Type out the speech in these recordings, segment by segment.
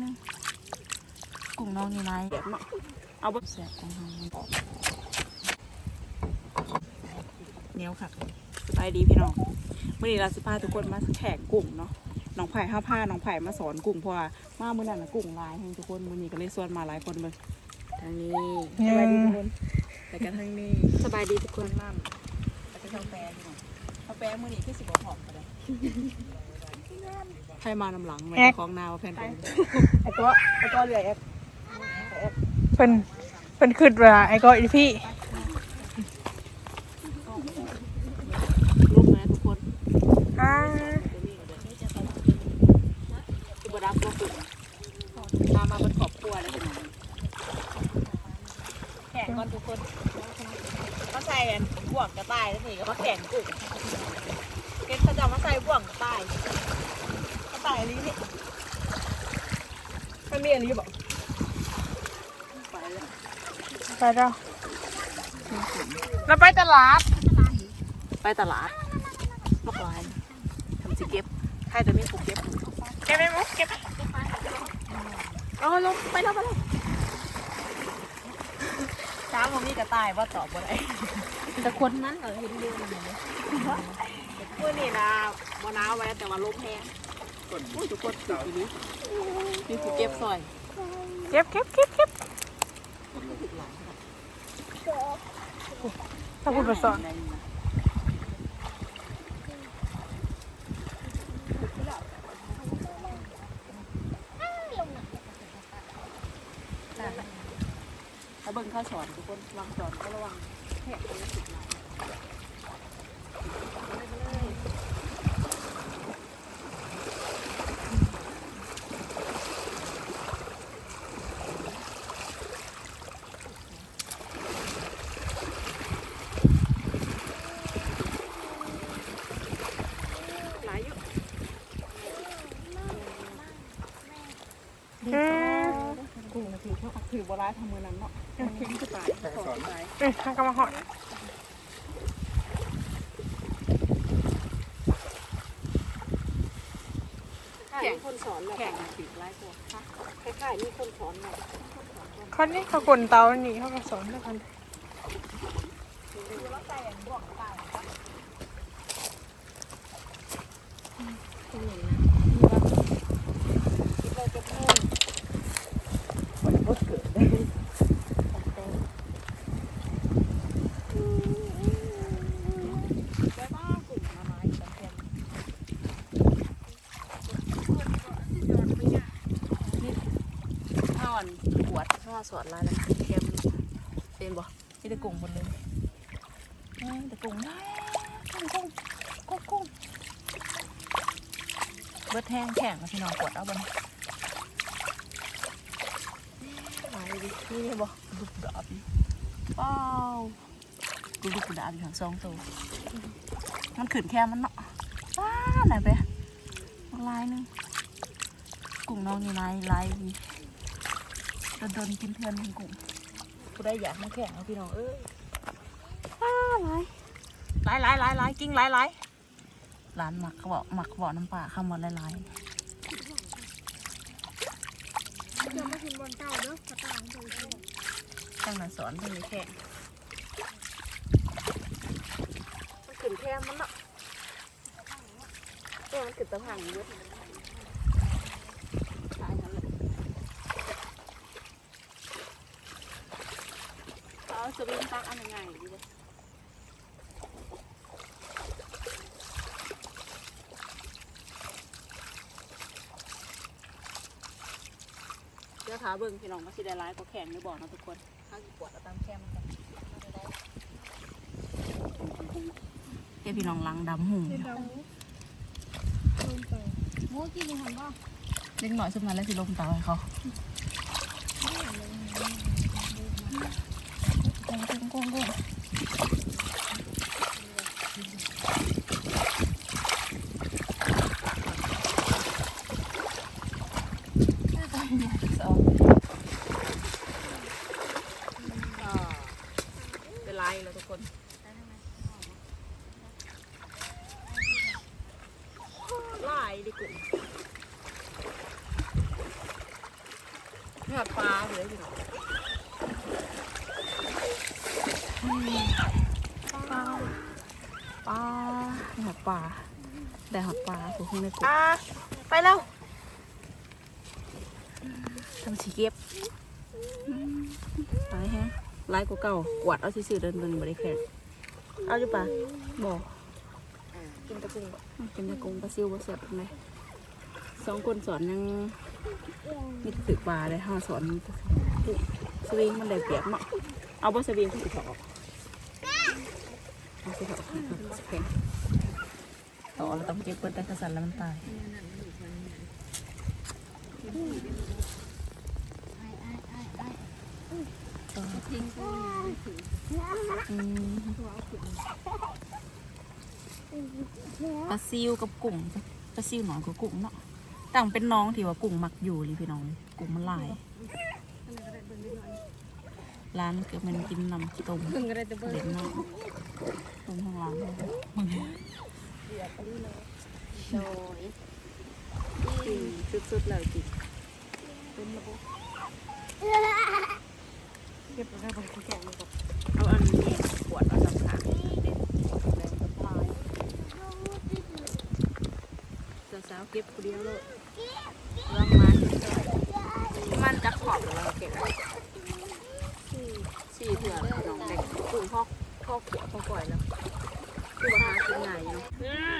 หนึงกุ้งน้องนี่ลายแบบเนาะเอาบ่แซ่บของเฮามันออกเหนียวค่ะสบายดีพี่น้องมื้อนี้เราสิพาทุกคนมาแข่งกุ้งเนาะน้องไผ่ห้าผ้าน้องไผ่มาสอนกุ้งเพราะว่ามามื้อนั้นน่ะกุ้งลายให้ทุกคนมื้อนี้ก็เลยส่วนมาหลายคนเบิ่งทางนี้สบายดีทุกคนแล้วก็ทางนี้สบายดีทุกคนน้ำแล้วก็ข้าวแปรพี่น้องข้าวแปรมื้อนี้คือสิบ่หอมกันเลย ใครมานำหลังไว้ของนาวแผ่นไปไอ้ตัวไอ้ตัวเหลือแอปเพิ่นเพิ่นขึ้นว่าไอ้ก็อีพี่ลูกนะทุกคนอ่าคือบรับก็คือตามมาเป็นครอบครัวแล้วพี่น้องแข่งก่อนทุกคนก็ใส่อันบ่วงกระต่ายแล้วนี่ก็มาแข่งกุ้งเก็บเขาจะมาใส่บ่วงกระต่ายกระต่ายอันนี้นี่ มันมีอันนี้บอก ไปแล้ว ไปแล้วเราไปตลาด ไปตลาดมากลายทำสิเก็บใครจะมีผู้เก็บเก็บไปมุกเก็บเอาลงไปแล้วไปแล้วช้างผมมีกระต่ายว่าตอบบ่ได้แต่คนนั้นเออเห็นเรื่องอะไรเมื่อนี่นะมะนาวไว้แต่ว่าลมแห้งอุ้ยทุกคนถือทีนี้มีผู้เก็บซอย เก็บเก็บเก็บเก็บ ถ้าพูดภาษาถ้าเบิ่งข้าสอนทุกคนวางสอนก็ระวังแหกมันสิบหลายหลายอยู่ อืม กุ้งนะถือเขาถือโบราณทำมือนั้นเนาะมันเค็มจะตายส อนตายเอ้ยทางกำมาหอดแข่งคนสอนแข่งถือไล่ตัวคล้ายๆมีคนสอนเลยเขานี่เขากลนเตาหนีเขาก็สอนด้วยกันได้บ้างกลุ่มมาไม้ตะเคียนนี่ท่อนขวดท่อ สอนลายแล้วเค็มเป็นบ่นี่ตะกุ้งหมดเลยนี่ตะกุ้งได้กุ้งกุ้งกุ้งกุ้งเบิดแห้งแข็งนะพี่น้องกดเอาบนลายดินี่บ่ดุกดาบดิเป้าวดูดุกดาบอยู่ทั้งสองตัวมันขืนแค่มันเนาะว้าไหนไปลายนึงกุ้งน้องนี่ลายลายดี โดนโดนกินเพื่อนของกุ้งกูได้อยากมาแข่งเอาพี่น้องเอ้ยว้าลายลายลายลายลายกิ้งลายลายร้านหมักเขาบอกหมักเขาบอกน้ำปลาข้าวมันลายลายเดี๋ยวมากินบนเต้าเด้อกระต่ายตัวนี้ตั้งแต่สอนเพิ่งมีแข่งมันขืนแค่มันเนาะเออมันขืนตะพังเยอะตายนั่นแหละ เอา สวิงตักอันยังไงดีเลยเดี๋ยวขาเบิ่งพี่น้องมาสิได้ร้ายก็แข่งในบ่อนะทุกคนถ้าสิปวดเอาตามแค่มันกันเฮ้ยพี่น้องลังดำหูโม่กินยังไงบ้างเล็กหน่อยสุดมาแล้วสิลมตาให้เขา กุ้งกุ้งกุ้งกุ้งอ่าเป็นไรแล้วทุกคน ลายดิกุ่ม เนื้อปลาเหลืออยู่เนาะ ปลาปลาหอดปลาได้หอดปลาผูกข้างในกุอะไปแล้วทำสีเก็บไปแฮะไล่กูเก่ากวาดเอาซื่อๆเดินเดินบริแข่งเอาอยู่ปะบอกกินตะกุ่งบ่เป็นตะกงปลาซิวปลาเสียบไหมสองคนสอนยังมีตึกปลาเลยห้าสอนสวิงมันได้เปรียบเนาะเอาบ่สวิงที่สิถอดเอาสิถอดสิแข็ง ต่อแล้วต้องเก็บเปิดแต่กระสันแล้วมันตายอืมปลาซิวกับกุ้งปลาซิวหน่อยกับกุ้งเนาะต่างเป็นน้องที่ว่ากุ้งมักอยู่เลยพี่น้องกุ้งมันลายร้านเกือบมันกินน้ำต้มเบิ่งเด็ดเนาะต้มข้างหล่างมึง โดยจริงสุดๆแล้วจริงเก็บแล้วได้บางทีแกะมันก็เอาอันนี้ขวดเอาสำคัญแรงกับพายสาวเก็บคนเดียวเลยลองมามันจะขอบเราเก็บสี่เถื่อนน้องเด็กกุ้งพ่อพ่อขวดพ่อก่อยแล้ว คือว่าหากินง่ายอยู่เนาะอืม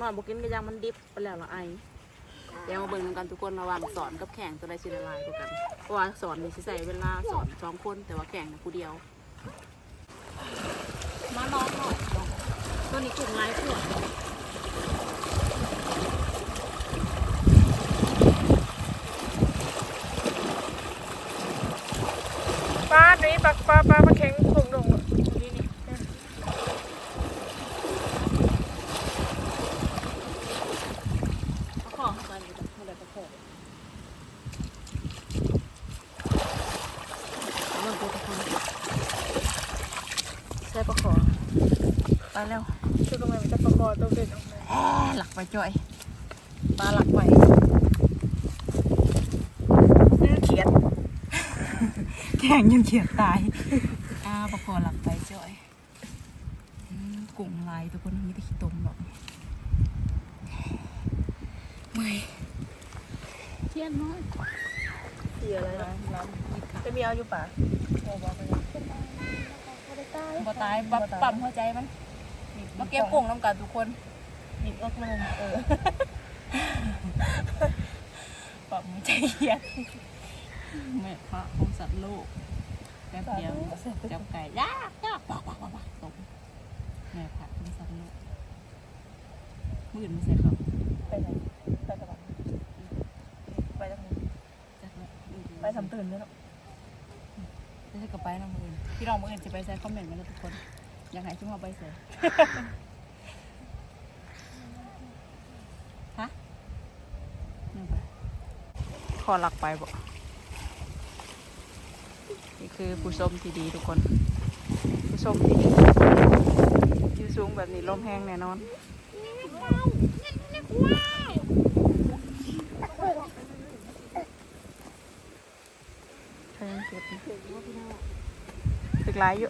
มันบอกกินก็ยังมันดิบไปแล้วละไอเดี๋ยวมาเบิ่งนำกันทุกคนระหว่างสอนกับแข่งตัวใดสิละลายกว่ากันเพราะว่าสอนนี่สิใส่เวลาสอนสองคนแต่ว่าแข่งนะผู้เดียว มาลองหน่อยตัวนี้กลุ่มลายพวกปลาดีปลาปลาปลาปลาแข็งถุงดงอะ นี่นี่เอาของเข้าไปเลยจ้ะเอาเลยเอาของเอาเลยเอาของใส่ปลาขอไปแล้ว คือทำไมมันจะประคอตัวเด็ดออกมา แอ่ หลักไปจ่อยปลาหลักไปอื้อเขียด แข่งยังเขียดตายอ้าประคอหลักไปจ่อยอืมกุ้งลายทุกคนมีแต่ขี้ตมหรอกเมื่อยเทียนน้อยเสียอะไรนะร้านยิบจะมีเอาอยู่ปะโอ้บอกไปเลยบ่ตายบับปั๊มหัวใจมัน มาเก็บกุ้งน้ำกันทุกคนหยิบออกมาเออปั๊มหัวใจเขียดแม่พระของสัตว์โลกแป๊บเดียวจับไก่ยากยากปักปักปักตกแม่พระของสัตว์โลกมื่นไม่ใส่เขาไปไหนไปตะวันไปทางนี้จักแล้วไปทำตื่นด้วยเนาะจะใส่กับไปนะมื่นพี่น้องมื่นจะไปใส่คอมเมนต์มาแล้วทุกคน อยากให้ชุ่มเอาไปใส่ฮะนี่ไปขอหลักไปบ่นี่คือผู้ชมที่ดีทุกคน ผู้ชมที่ดีอยู่สูงแบบนี้ลมแห้งแน่นอนใช่ยังเก็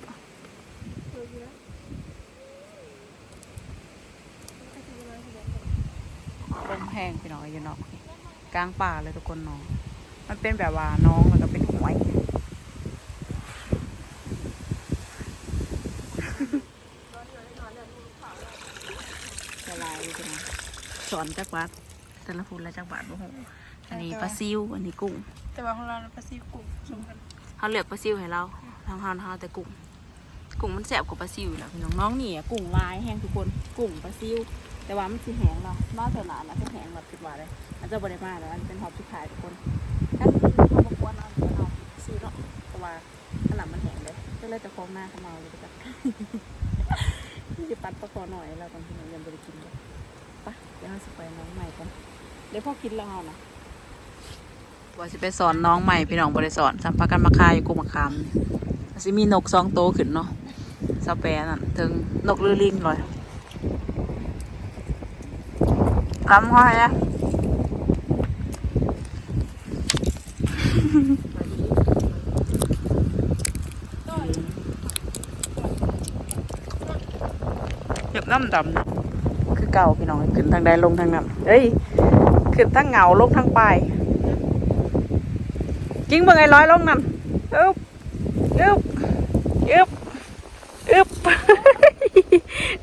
บ อยู่ตึกหลายอยู่ลมแห้งพี่น้องอยู่เนอกกลางป่าเลยทุกคนเน้อง มันเป็นแบบว่าน้องแล้วก็เป็นหวยละลายเลยพี่น้องสอนจักบาทแต่ละพูดละจักบาทบ่ฮู้อันนี้ปลาซิวอันนี้กุ้ง แต่ว่าของเราปลาซีกุ้งชมกันเขาเลือกปลาซิวให้เราทางเฮาเฮาแต่กุ้ง กุ้งมันแสบกว่าปลาซิวนะพี่น้องน้องนี่อะกุ้งลายแห้งทุกคนกุ้งปลาซิว แต่ว่ามันสิแห้งเนาะมาเถอะหลานนะจะแห้งแบบคิดว่าเลยอาจจะบริมาแล้วมันเป็นหอบสุดท้ายทุกคนถ้าคือเขาบอกว่าเอาเดี๋ยวเอาซื้อเนาะแต่ว่าขนาดมันแห้งเลยก็เลยแต่ฟองหน้าเขามาเลยจ้ะจะปัดประคอหน่อยแล้วตอนที่น้องยังบริกินเลยไปเดี๋ยวเราสิไปน้องใหม่กันเดี๋ยวพ่อกินแล้วเอานะว่าสิไปสอนน้องใหม่พี่น้องบริสอนสัมภากันมาคายอยู่กุมะคามนี่สิมีนกสองโตวขึ้นเนาะ สแปนนั่นถึงนกลือลิงเลยคำห้อยอะหยับน้ำดำคือเก่าพี่น้องขึ้นทางใดลงทางนั้นเอ้ยขึ้นทางเหงาลงทางปลายจริงเบิ่งไอ้ร้อยลงนั่นอึ๊บอึ๊บอึ๊บอึ๊บ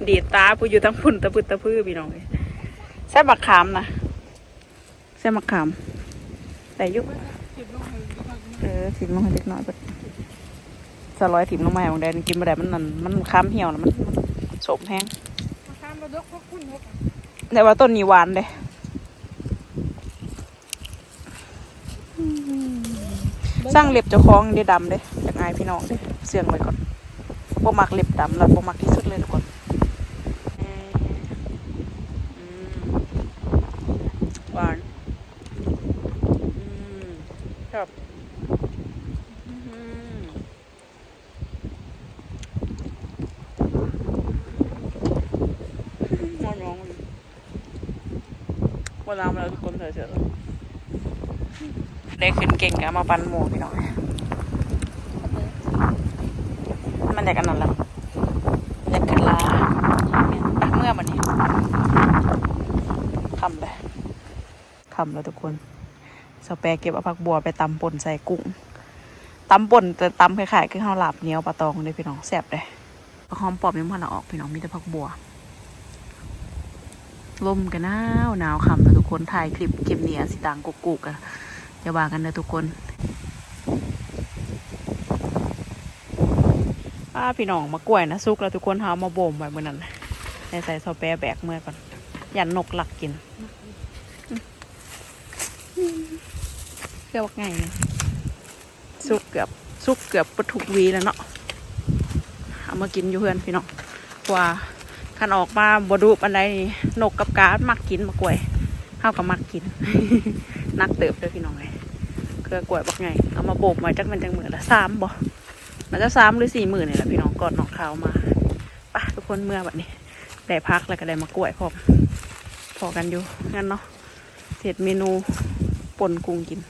ดีดตาผู้อยู่ทั้งพุ่นตะพึดตะพื้พี่น้องใส่บักขามนะใส่บักขามแต่ยุบเออถิ่มลงให้เล็กน้อยเบิดสลอยถิ่มลงมาของแดนกินมาได้มันนั่นมันค้ามเหี่ยวแล้วมันมันสมแห้งแต่ว่าต้นนี้หวานเลยสร้างเล็บเจ้าของเดี๋ยวดำเด้จากอายพี่น้องเด้เสื่องไว้ก่อนบ่มักเล็บดำแล้วบ่มักที่สุดเลยทุกคนอืม หวานอืมครับอืมหวานน้องเลยวันน้ำแล้วทุกคนเถอะเถอะได้ขึ้นเก่งกะมาปันหมูพี่น้องมันอยากกันนั่นแหละอยากขึ้นลาปักเมื่อมันนี่คำเลยคำแล้วทุกคนสเปรเก็บเอาผักบัวไปตำป่นใส่กุ้งตำป่นแต่ตำคล้ายๆคือข้าวหลาบเหนียวปลาตองเลยพี่น้องแซ่บเลยหอมปอบยังพันเอาออกพี่น้องมีแต่ผักบัวลมกันหนาวหนาวคำแล้วทุกคนถ่ายคลิปเก็บเนียสิตังกุกกุกอะอย่าว่ากันนะทุกคนป้าพี่น้องมากล้วยนะซุกแล้วทุกคนหามาบ่มไว้เมื่อนั้นในใส่ซอแปรแบกเมื่อก่อนยันนกหลักกิน เกือบไงเนี่ยซุกเกือบซุกเกือบปทุกวีแล้วเนาะเอามากินอยู่เพื่อนพี่น้องว่าขันออกมาบดูปันไดนี่นกกับกาดมักกินมากล้วยเข้ากับมักกิน นักเติบเด้อพี่น้องเลยเครือกล้วยบักไงเอามาโบกมาจักมันจังหมือละสามบ่มันจะสามหรือสี่หมื่นนี่แหละพี่น้องก่อนนอกเขาวมาปะทุกคนเมื่อแบบนี้ได้พักแล้วก็ได้มากล้วยพร้อมพอกันอยู่งั้นเนาะเสร็จเมนูป่นกุ้งกิน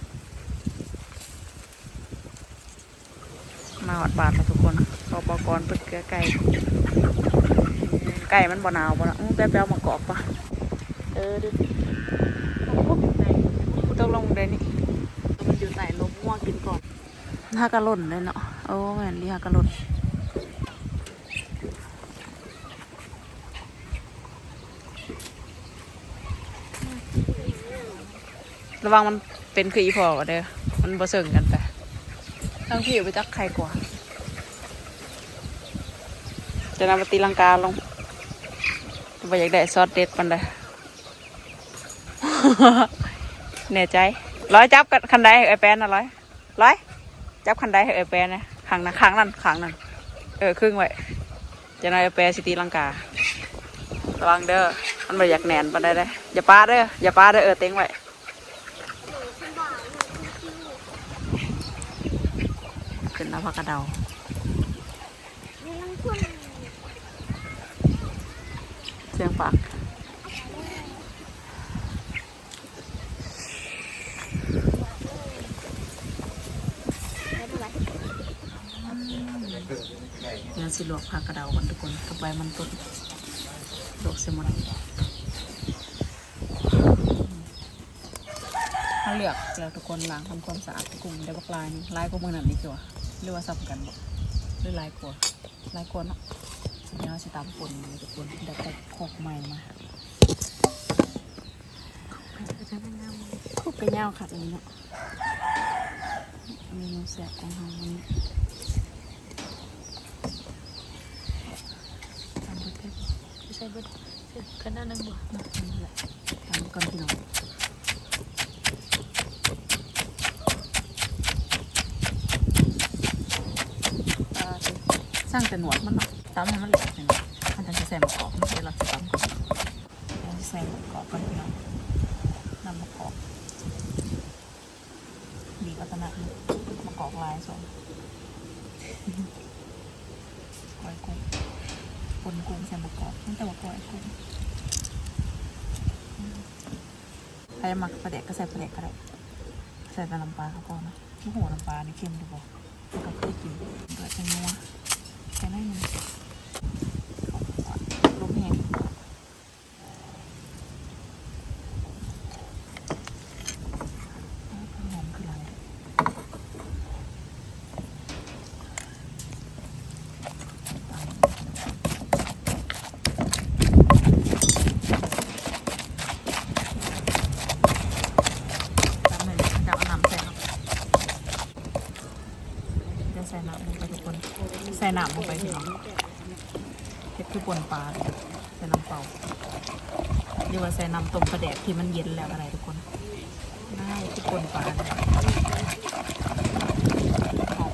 มาหอดบาทแล้วทุกคนขอบอกรเปิดเกลือไก่ไก่มันบ่หนาวบ่นะอื้อแป๊บมากอกปะเออดูต้องลงเลยนี่มันอยู่ไหนลมม่วงกินก่อนฮากะล่นเลยเนาะโอ้แม่นดีฮากะล่นระวังมันเป็นคืออีพอวเด้อมันบ่เสิงกันไป ทั้งพี่ไปจักใครกว่า จะนำมาตีลังกาลงไปอยากได้ซอสเด็ดมันเลยแน่ใจ ร้อยจับกันคันใดไอแปนนะร้อยร้อยจับคันใดไอแปนนะขังนะขังนั่นขังนั่นเออครึ่งไว้จะนายไอแปนสิตีลังการะวังเด้อมันไม่อยากแหนนปันได้เลยอย่าปาเด้ออย่าปาเด้อเออเต็งไว้ ขึ้ ผักกระเดาเสียงปากเดี๋ยวสิลวกผักกระเดากันทุกคนกับใบมันต้นลวกเสมดถ้าเหลือกแล้วทุกคนล้างทำความสะอาดกุ้งได้บักลายลายกว่ามือหนั่นนี่คือว่า หรือว่าสับกันบ่หรือลายกว่าลายกว่าเนาะเดี๋ยวเราสิตามปนเลยทุกคนเดี๋ยวไปโขกใหม่มาคุกไปเงาค่ะตรงนี้เนาะเมนูแซ่บของเราวันนี้ทำเบิดเทปไม่ใช่เบิดเทปกันนั่นนึงบ่มาทำแหละทำก่อนพี่น้องอ่าสิ สร้างแต่หนวดมันเนาะตำให้มันเหล็กหนึ่งมันจะใส่หมะกอกมันจะเราจะตำก่อนเราจะใส่หมะกอกก่อนพี่น้องนำหมะกอกบีบอัตนัดมะกอกลายสองก้อยกุ้งปนกุ้งใส่หมะกอกตั้งแต่ว่าก้อยกุ้งใครจะหมักปลาแดกก็ใส่ปลาแดกก็ได้ใส่แต่น้ำปลาเขาก่อนนะโอ้โหน้ำปลานี่เค็มดูบ่มันก็เคยกินเดือดจังนัว แค่นั้นมันลมแห้งหอมคืออะไรจำเลยจะเอาน้ำใส่เนาะจะใส่น้ำลงไปทุกคน ใส่น้ำลงไปพี่น้องเห็ดคือปนปลาใส่น้ำเปล่าหรือว่าใส่น้ำต้มปลาแดกที่มันเย็นแล้วอะไรทุกคนน่าคือปนปลาเลยหอม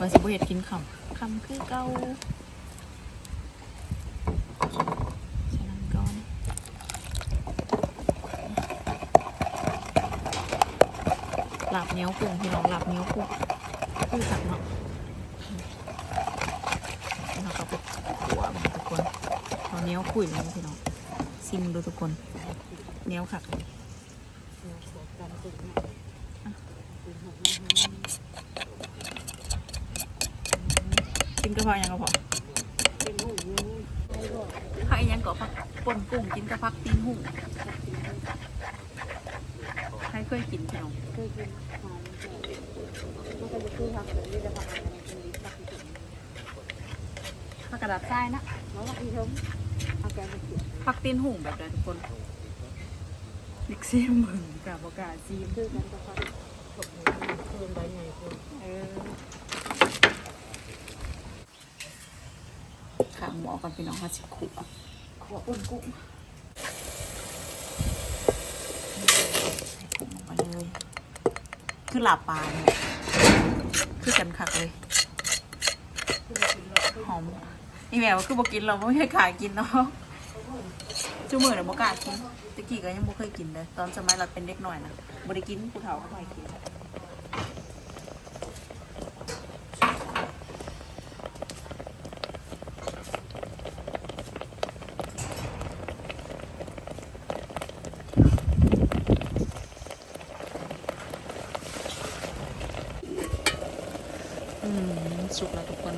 ว่าสิบเห็ดกินคำคำคือเกาใส่น้ำก่อน หลับ เนี้ยวกุ้งพี่น้องหลับเนี้ยวกุ้งคือสักเนาะแล้วก็ไปขัวมันทุกคนเอาเนี้ยวคุยเลยพี่น้องซิมดูทุกคนเนี้ยวค่ะกินกระเพาะยังกระเพาะใครยังก็พักปนกุ้งกินกระพักตีนหูใครเคยกิน ผักแบบนี้จะผักอะไรนี่ผักที่สุดผักกระดาษทรายนะแล้วผักที่ชมเอาแกงมาเขียนผักตีนหูแบบใดทุกคนนิกซี่มึงกับบอกาซีมคือกันกับผักตบมือเพิ่มใบใหญ่เพิ่มเออขางหมอกันพี่น้องค่ะสิขวบขวบอุ่นกุ้งใส่กุ้งลงไปเลย คือหลาบปลาเนี่ยคือกันคักเลย หอมนี่แม่ว่าคือบอกินเราไม่เคยขายกินเนาะจูมือเนี่ยบอกล้ากินตะกี้ก็ยังบ่เคยกินเลยตอนสมัยเราเป็นเด็กหน่อยนะบ่ได้กินผู้เฒ่าก็ไม่กิน อืม สุกแล้วทุกคน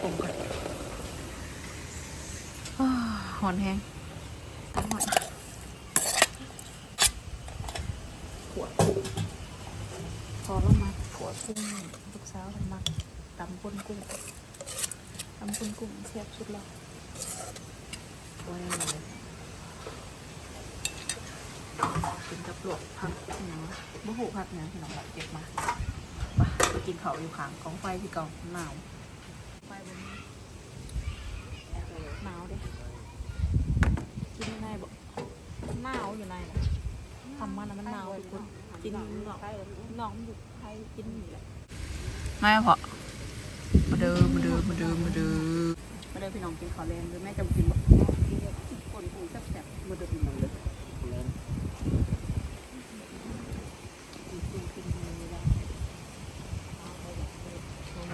ผมก่อนอ้าวห อนแห้งตั้งหน่อยขวดพอแล้วมาขวดกุ้งลูกสาวทำมาตำปุ้นกุ้งตำปุ้นกุ้งเสียบสุดแล้วโอ้ยกินกับหลวกผักอย่างนี้บุหูผักเนี่ยที่น้องแบบเก็บมาไปกินเขาอยู่ข้างกองไฟที่ก่าหนาวไฟบนนี้หนาวดิ กินยังไงบอกหนาวอยู่ในน่ะทำมันนะมันหนาวทุกคนกินหนองหนองมันอยู่ไทยกินนี่แหละไม่พอมาเดิมมาเดิมมาเดิมมาเดิมมาเดิมพี่น้องกินข้าวแรงหรือแม่จะกินบ่คนหูแซ่บๆมาเดิมพี่น้องเลย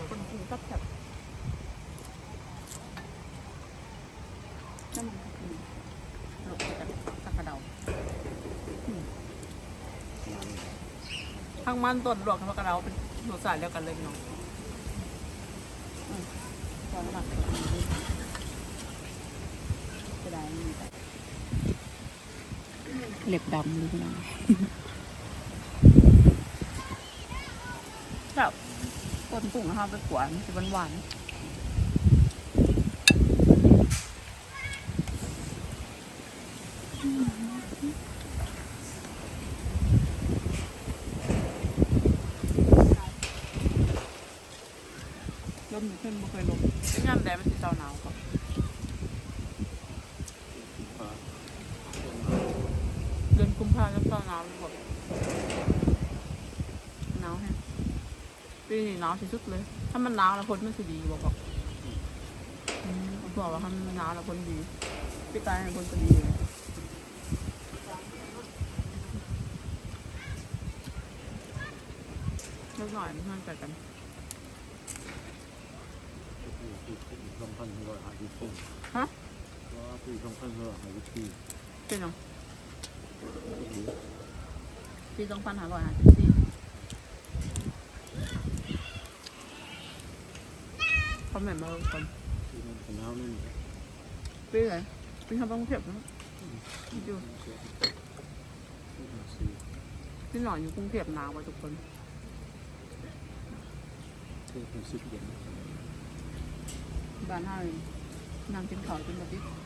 คนกินก็แบบน้ำมันอืมหลบไปกันสักกระเดาอืม ทั้งมันต้นหลวกทั้งกระเดาเป็นรสชาติเดียวกันเลยพี่น้องอืมพอแล้วล่ะจะได้ไม่มีแต่เล็บดำเลยพี่น้องครับต้นกุ้งนะคะไปกวนจะหวาน มขึ้นไม่เคยลมเป็นงานแดดมันสิเจ้าหนาวก่อนเดือนกุมภาพันธ์จะเจ้าหนาวแบบหนาวแฮะปีนี้หนาวที่สุดเลย ถ้ามันหนาวแล้วผลมันสิดีบอกบอกบอกว่าถ้ามันหนาวแล้วผลดีพี่ตายให้ผลก็ดีเลยเล็กหน่อยมันใกล้กันสองพันร้อยห้าสิบสี่ ฮะว่าปีสองพันร้อยห้าสิบสี่เป็นยังดีปีสองพันห้าร้อยห้าสิบสี่คอมเมนต์มาคนที่มันเป็นเอานั่นปีไหนปีทำต้องเทียบนะอยู่สี่พี่หน่อยอยู่กรุงเทพหนาวกว่าทุกคนเท่เป็นสิบเย็นบ้า นั่งกินข้าวกินแบบนี้